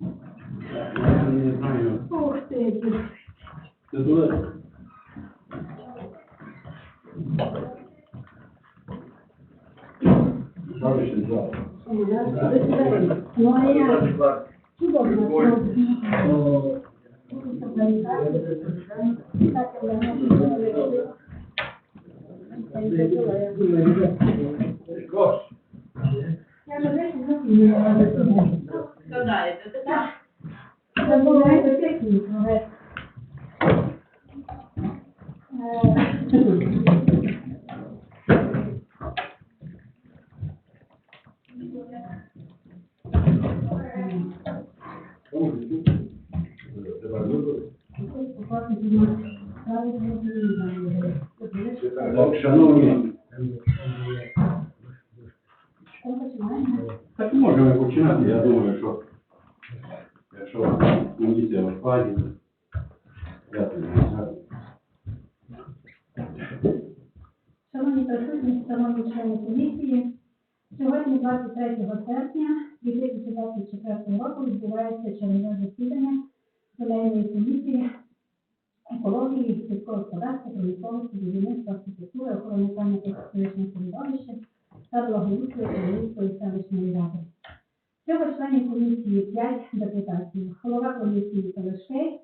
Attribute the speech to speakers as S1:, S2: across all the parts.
S1: не знаю.
S2: Ух ти.
S1: Це туди. Ставиш два.
S2: Ну, а я чудовно. Я не
S3: Складаєте, це так?
S2: Забуваєте техніку,
S1: шановні, так можемо починати, я думаю, що знаю.
S2: Шановні присутні, шановні члени комісії, сьогодні, 23 серпня 2024 року, відбувається чергове засідання Земельної комісії екології, сільського господарства, промисловості, будівництва, архітектури, охорони пам'яток історичного середовища та благоустрою Київської селищної ради. Всього членів комісії 5 депутатів. Голова комісії Телешкей,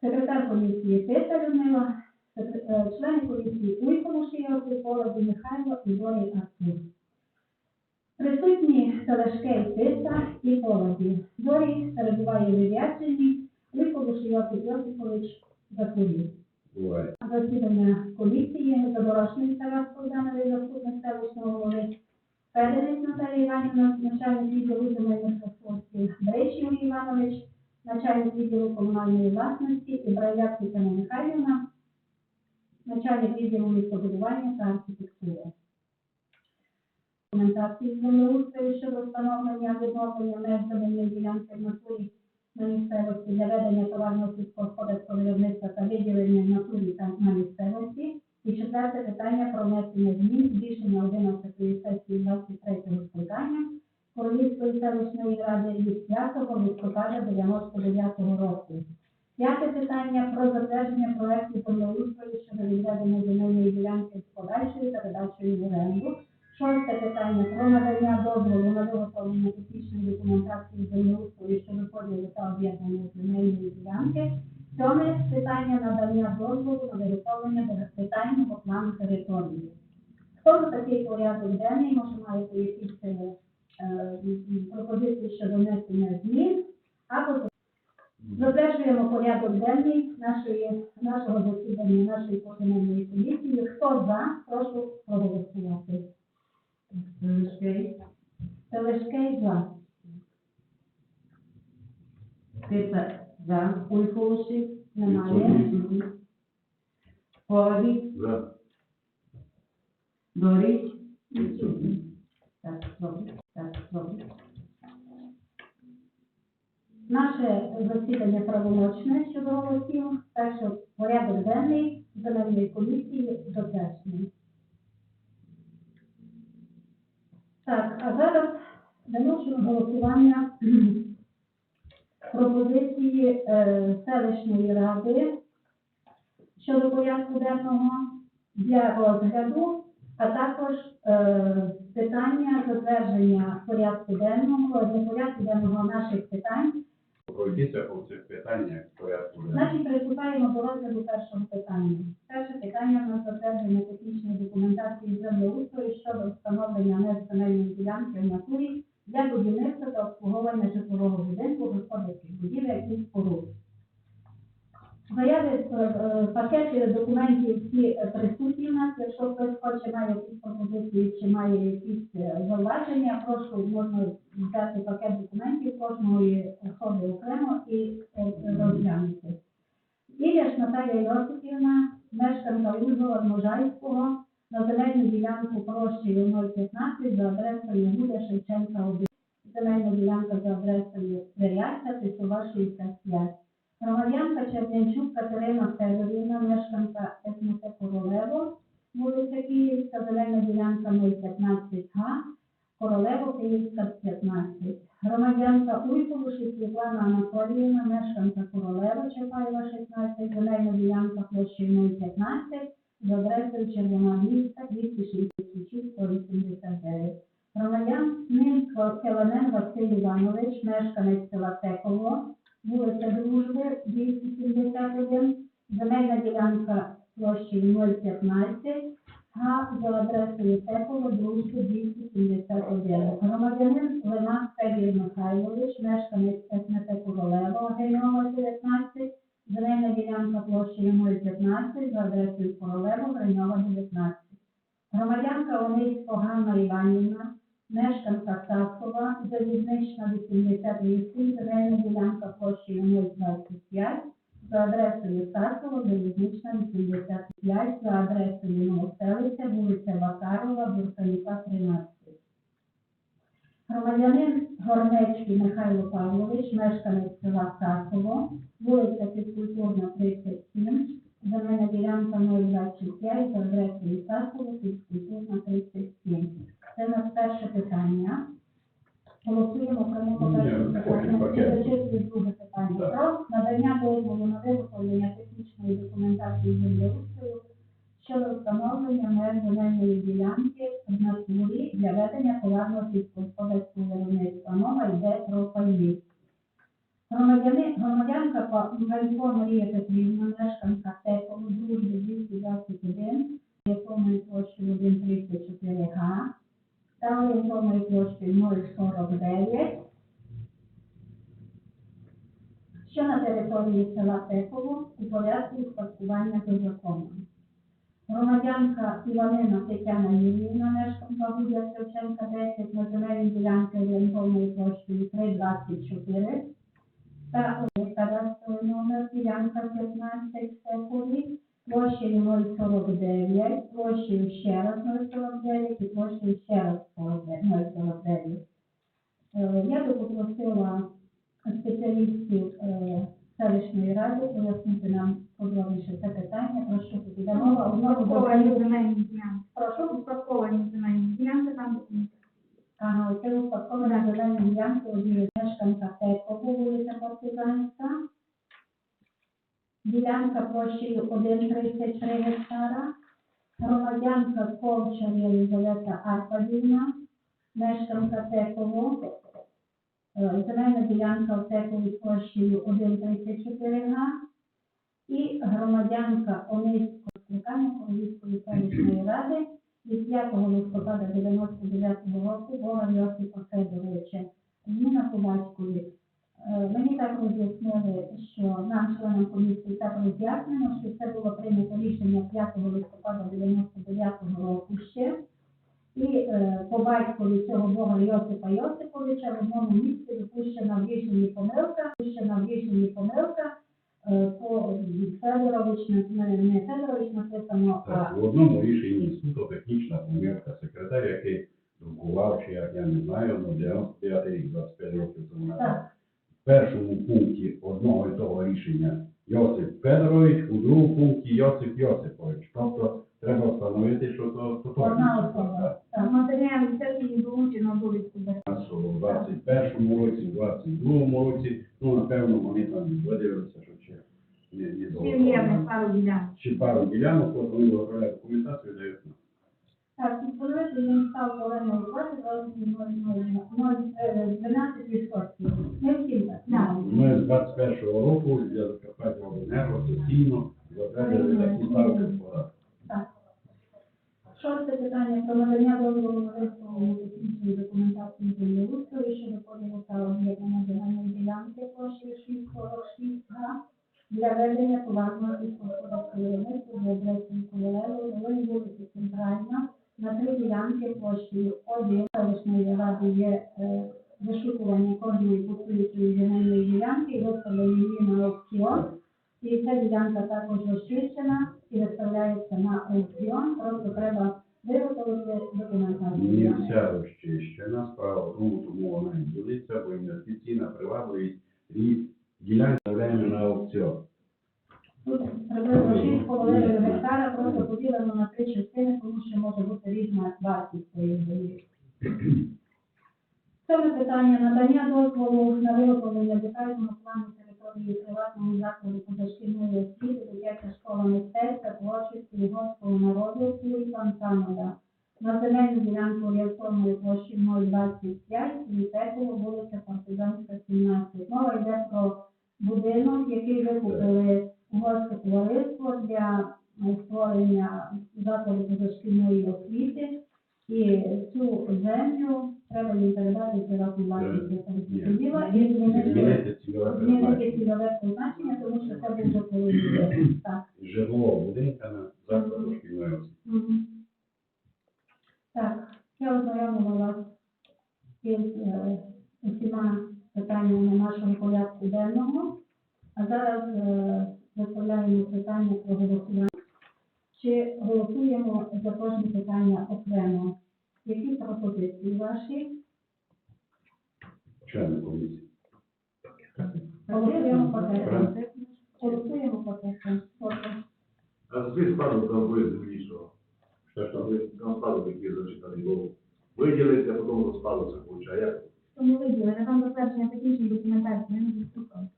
S2: секретар комісії Тиса Людмила, е, члени комісії Уйко Мушийовський, Полоді Михайло і Зорій Артур. Присутні Телешкей Тиса і Полоді. Зорій перебуває відрядженні, Уйко Мушийовський Йосипович.
S1: Буває.
S2: Засідання комісії Заборошний Тарас Богданович, заступник селищного голови, Федерець Наталія Іванівна, начальник відділу земельних ресурсів, Брейч Іванович, начальник відділу комунальної власності, і Брайляк Тетяна Михайлівна, начальник відділу містобудування та архітектури. Документації землеустрою щодо встановлення відновлення меж земельної ділянки в натурі на місцевості для ведення товарного сільськогосподарського виробництва та виділення в натурі та на місцевості. І четверте питання про внесення змін рішення 11 сесії 23 скликання Королівської селищної ради від 5 листопада 99 року. П'яте питання про затвердження проекту землеустрою щодо відведення земельної ділянки з подальшою передачею в оренду. Шосте питання про надання дозволу на виготовлення технічної документації землеустрою щодо поділу та об'єднання земельної ділянки. Сьоме питання надання дозволу на виготовлення детального плану території. Хто за такий порядок денний, може маєте якісь е, е, пропозиції щодо внесення змін, або затверджуємо порядок денний нашої, нашого засідання, нашої поглядної комісії. Хто за, прошу проголосувати.
S3: Телешкей.
S2: За.
S3: Тиса за. Уйфуші.
S2: Немає.
S3: Полоді.
S1: За.
S3: Доріч.
S2: Так, добре. Так, добре. Наше засідання правомочне щодо голосів, так що порядок денний земельної комісії затверджений. Так, а зараз виношую голосування пропозиції е, селищної ради щодо порядку денного для розгляду а також е, питання затвердження порядку денного, не порядку денного наших питань.
S1: Пройдіться по цих питаннях порядку.
S2: Значить, приступаємо до розгляду першого питання. Перше питання на затвердження технічної документації землеустрою щодо встановлення меж ділянки в натурі для будівництва та обслуговування житлового будинку, господарських будівель і споруд. Заяви, е, пакети документів всі е, присутні в нас. Якщо хтось хоче, має якісь пропозиції чи має якісь е, зауваження, прошу, можна взяти пакет документів кожної особи окремо і розглянути. Ілляш Наталія Йосипівна, мешканка Ужгород Можайського, на земельну ділянку площею 015 за адресою Гуля Шевченка 1. Земельна ділянка за адресою Веряця, Тисова 65. Громадянка Черненчук Катерина Федорівна, мешканка СМТ Королево, вулиця Київська, зелена ділянка 015 га, Королево Київська 15. Громадянка Уйковуші Світлана Анатоліївна, мешканка Королева Чапаєва 16, земельна ділянка площею 015, Червона міста 266 189. Громадян Келенен Василь Іванович, мешканець села Теково, вулиця Дружби 271, земельна ділянка площею 015, га за адресою Теково, Дружби 271. Громадянин Лемак Федір Михайлович, мешканець СМТ Королева, Гайнова 19, земельна ділянка площею 015 за адресою Королева, Гайнова 19. Громадянка Онисько Ганна Іванівна, мешканка Сасова, залізнична 88, земельна ділянка площею 025, за адресою Сасова, залізнична 85, за адресою Новоселиця, вулиця Вакарова, Бурсанюка, 13. Громадянин Горнецький Михайло Павлович, мешканець села Сасово, вулиця Фізкультурна, 37, земельна ділянка 025, за адресою Сасово, Фізкультурна, 37. Це у нас перше питання. Голосуємо прямо по першому питанню. друге питання. Про надання дозволу на виготовлення технічної документації землеустрою щодо встановлення меж земельної ділянки в натурі для ведення товарного сільськогосподарського виробництва. Мова йде про пальні. Громадянка Ганько Марія Петрівна, мешканка Теково, дружби 221, якому площею 134 га, та орієнтовною площею 049, що на території села Теково у порядку успадкування за законом. Громадянка Іванина Тетяна Юріївна, мешканка Гудя Шевченка 10, на земельній ділянці орієнтовною площею 324, та кадастровий номер ділянка 15 в Текові, площею 049, площею ще раз 049 і площею ще раз 049. Е, Я би попросила спеціалістів е, селищної ради пояснити нам подробніше це питання, про що тут іде мова.
S4: Успадковані земельні ділянки.
S2: прошу
S4: Успадковані земельні ділянки там.
S2: Ага, це успадкована зелена ділянка однієї мешканка Теково, вулиця Партизанська. Ділянка площею 1,33 гектара. Громадянка Ковчар Єлизавета Арпадівна, мешканка Теково. Е, Земельна ділянка в Текові площею 1,34 га. І громадянка Онильського скликання Королівської селищної ради від 5 листопада 99 року Бога Йосипа Федоровича. Зміна по батькові. Е, Мені так роз'яснили, що нам, членам комісії, так роз'яснено, що це було прийнято рішення 5 листопада 99 року ще. І е, по батькові цього Бога Йосипа Йосиповича в одному місці допущена в рішенні помилка, допущена в рішенні помилка, е, по Федорович, не, не Федорович написано, а
S1: Так, в одному рішенні суто технічна помилка. Секретар, який друкував, чи як я не знаю, ну 95 рік, 25 років тому назад. В першому пункті одного і того рішення Йосип Федорович, у другому пункті Йосип Йосипович. Тобто треба встановити, що то
S2: Одна особа.
S1: так.
S2: Так.
S4: Матеріал сесії долучено довідку
S1: У нас у 21 році, в 22 році, ну, напевно, вони там видивилися, що ще не, не
S4: спів'ємних пару ділянок.
S1: Чи пару ділянок, от вони виготовляють документацію, дають нам.
S2: Так, підпорядку він став орендною плати 12%. Не всім так.
S4: Так.
S1: Ми з 21-го року для Закарпаття Обленерго постійно затвердили такі ставки податку.
S2: Шосте питання про надання дозволу на виставлення технічної документації землеустрою щодо поділу та об'єднання земельної ділянки площею 646 га для ведення товарного сільськогосподарського виробництва за адресою Ковалево, Волинь, вулиця Центральна, на три ділянки площею 1 селищної ради є е, вишукування кожної пустуючої земельної ділянки і виставлення її на аукціон. І ця ділянка також розчищена і виставляється на аукціон, просто треба виготовити документацію.
S1: Не вся розчищена, справа тому, тому вона і ділиться, бо інвестиційна привабливість і ділянки ставляємо на аукціон.
S2: Тут приблизно 6,5 гектара просто поділено на три частини, тому що може бути різна вартість цієї землі. Сьоме питання надання дозволу на виготовлення детального плану території приватного закладу позашкільної освіти, дитяча школа мистецтва, творчості і горського народу Кулікан Канада. На земельну ділянку орієнтовної площі 025 і Петрова, вулиця Партизанська, 17. Мова йде про будинок, який викупили угорське товариство для створення закладу позашкільної освіти. І цю землю треба їм передати приватну власність
S1: Ні.
S2: Діла і змінити
S1: Змінити цільове призначення.
S2: тому що це був житловий Так.
S1: Житлового будинка на закладу шкільної освіти.
S2: Так, я ознайомила вас із е, усіма питаннями нашого порядку денного. А зараз е, виставляємо питання про голосування. Чи голосуємо за кожне питання окремо? Які пропозиції ваші?
S1: Члени комісії.
S2: Голосуємо пакетом. Голосуємо пакетом. Тобто,
S5: А спис складу правової землі, що там складу такі зачитані, бо виділиться, а потім розпаду це получає.
S4: Тому виділили, там затвердження технічної документації, не доступно.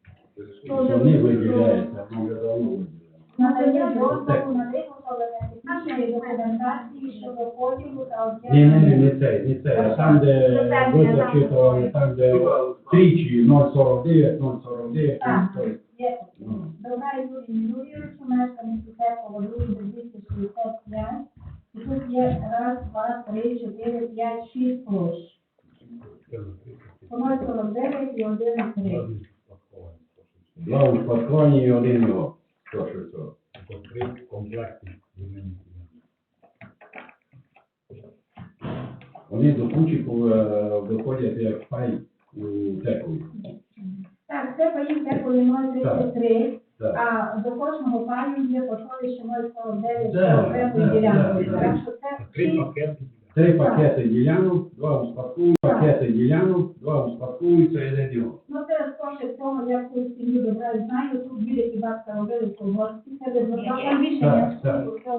S1: Вони виділяються, ми давно виділяємо.
S2: Надання дозволу на виготовлення технічної документації щодо поділу та
S1: Ні, ні, ні, не цей, не цей, а там, де ви зачитували, там, де тричі 049, 049,
S2: Так.
S1: то
S2: Є.
S1: ну,
S2: Добра Юрій Юрійовичу, мешканець Петрова, другий 265. І тут є раз, два, три, чотири, п'ять, шість площ. По 049 і 1 3.
S1: два у спадковані і один його. Що, що, що? Вони до кучі е, виходять як пай у текові.
S2: Так, це паїв теплої 033,
S1: Так.
S2: а до кожного паю є по сховищі 049
S1: Так,
S2: окремої ділянки.
S1: Так
S2: що це шість
S1: Три пакети ділянок, два успадкують, пакети ділянок, два успадкуються і один його.
S2: Ну, це схоже того, як у сім'ї добре знаю, тут діти і бабка робили в колгоспі, це де
S4: Там рішення суду, це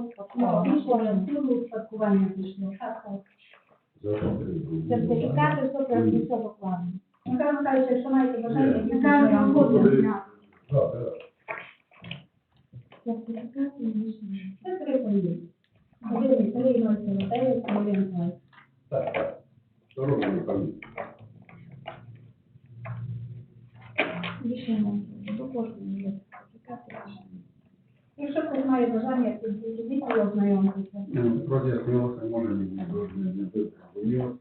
S2: успадкування пішло. Так, так.
S4: Сертифікати, все прям все докладно.
S2: Михайло Михайлович, якщо маєте бажання,
S1: Ні.
S2: я
S4: Така
S2: вам
S4: робота.
S2: буду.
S1: Так, так.
S4: Сертифікати і рішення.
S2: Це три паї. Один, три, ноль, дев'ять, один, ноль.
S1: Так, так. Що робимо комісія?
S4: Рішення до кожного є сертифікати і рішення.
S2: Якщо хтось має бажання, то підійдіть і ознайомтеся.
S1: Ну, Роз'яснилося, може не не не зрозуміло.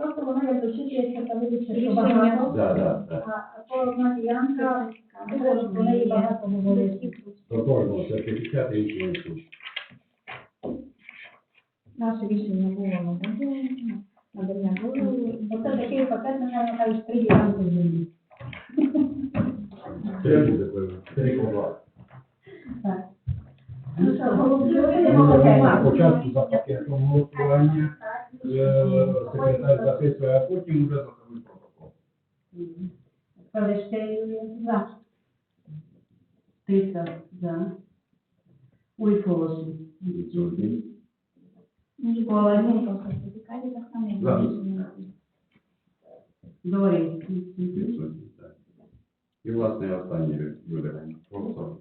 S2: Просто воно як дочитується та видиться, що
S4: Рішення.
S2: багато.
S1: Так, так, так.
S2: А а то одна ділянка, може про неї багато говорити.
S1: До кожного сертифікату і іншого інституту.
S4: Наше рішення було надання, надання дозволу.
S2: Оце такий пакет, Михайло Михайлович, три ділянки землі.
S1: Три буде певно. Три по два.
S2: Так. Ну що, голосуємо
S1: Ну,
S2: за
S1: На
S2: пакет?
S1: початку за пакетом голосування, е, секретар записує, а потім вже самим протокол.
S2: Павлишкий за.
S3: Тиса за.
S4: Рішення.
S3: Дорій.
S1: Відсутній, так. І, власне, останнє. Просто.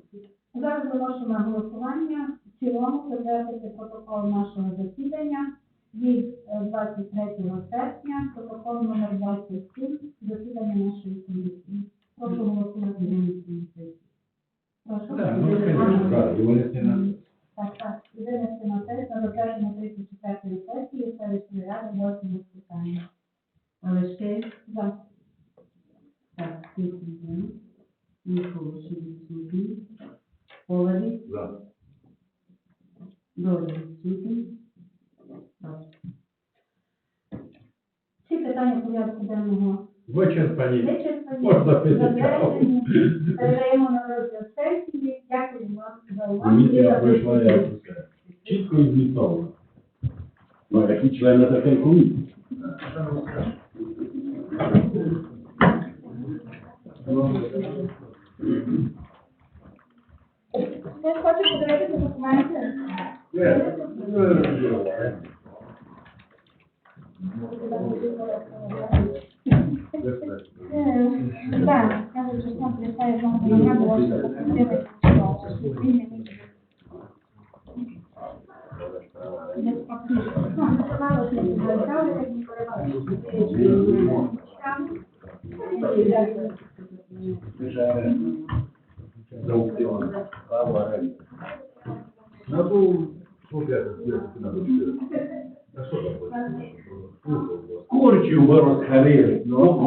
S2: Зараз виношуємо на голосування в цілому затвердити протокол нашого засідання від е, 23 серпня, протокол номер 27, засідання нашої комісії. Прошу голосувати. Прошу.
S1: Так, ну, звісно, так, і вони всі на...
S2: Так, так. І винести на тест на затвердження 34 сесії селищної ради 8 скликання.
S3: Павлишкий.
S2: За.
S3: Так, тиса за. Ульфолошин. Відсутній. Полові.
S5: За.
S3: Дорій. Відсутній. Так.
S2: Всі питання порядку денного
S1: Вичерпані.
S2: вичерпані,
S1: Можна пити
S2: затверджені. Передаємо на розгляд сесії. Дякую вам за увагу.
S1: Комісія пройшла як усе. Чітко і змістовно. Ну, які члени такої комісії?
S4: Хтось хоче подивитися документи?
S1: Є.
S4: Так, кажуть, що
S1: сам пристає вам
S5: на нагоду, що
S1: це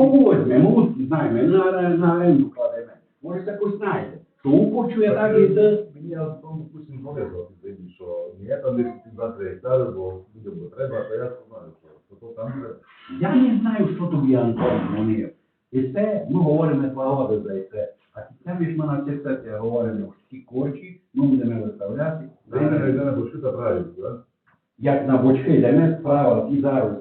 S1: Ну, кого знаємо, на, на оренду кладемо. Може, якось знайде. Що упочує так і це.
S5: Мені я в тому вкусі повезло, ти що ні, там десь 2-3 гектари, бо людям би треба, то я знаю, що то там вже
S1: Я не знаю, що тобі Антон дзвонив. І це, ми говоримо два роки за це. А це ж ми на цих сесіях говоримо, всі корчі, ми будемо виставляти.
S5: Йде на бочку та так?
S1: Як на бочки, де ми справа, ті зараз